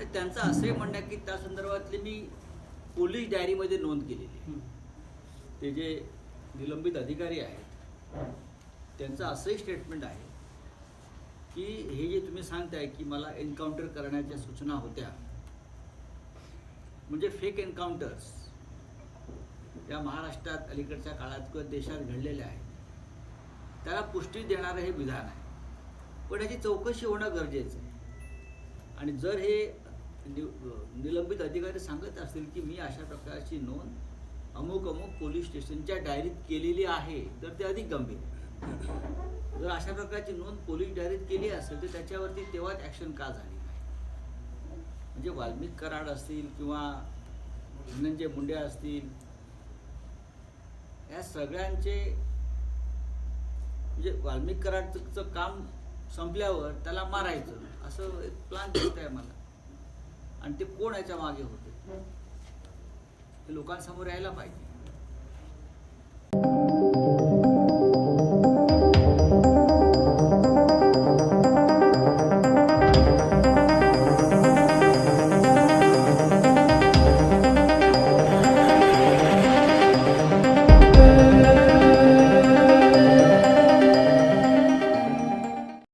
तर त्यांचं असंही म्हणणं आहे की त्या संदर्भातली मी पोलीस डायरीमध्ये नोंद केलेली ते जे निलंबित अधिकारी आहेत त्यांचं असंही स्टेटमेंट आहे की हे जे तुम्ही सांगताय की मला एन्काउंटर करण्याच्या सूचना होत्या म्हणजे फेक एन्काउंटर्स या महाराष्ट्रात अलीकडच्या काळात किंवा देशात घडलेल्या आहेत. त्याला पुष्टी देणारं हे विधान आहे. पण ह्याची चौकशी होणं गरजेचं आहे. आणि जर हे नि- निलंबित अधिकारी सांगत असतील की मी अशा प्रकारची नोंद अमुक अमुक पोलीस स्टेशनच्या डायरीत केलेली आहे तर ते अधिक गंभीर. जर अशा प्रकारची नोंद पोलीस डायरीत केली असेल तर त्याच्यावरती तेव्हाच ॲक्शन का झाली नाही? म्हणजे वाल्मिक कराड असतील किंवा धनंजय मुंडे असतील या सगळ्यांचे म्हणजे वाल्मिक कराडचं काम संपल्यावर त्याला मारायचं असं एक प्लान दिसत आहे मला. आणि ते कोण याच्या मागे होते? हे लोकांसमोर यायला पाहिजे.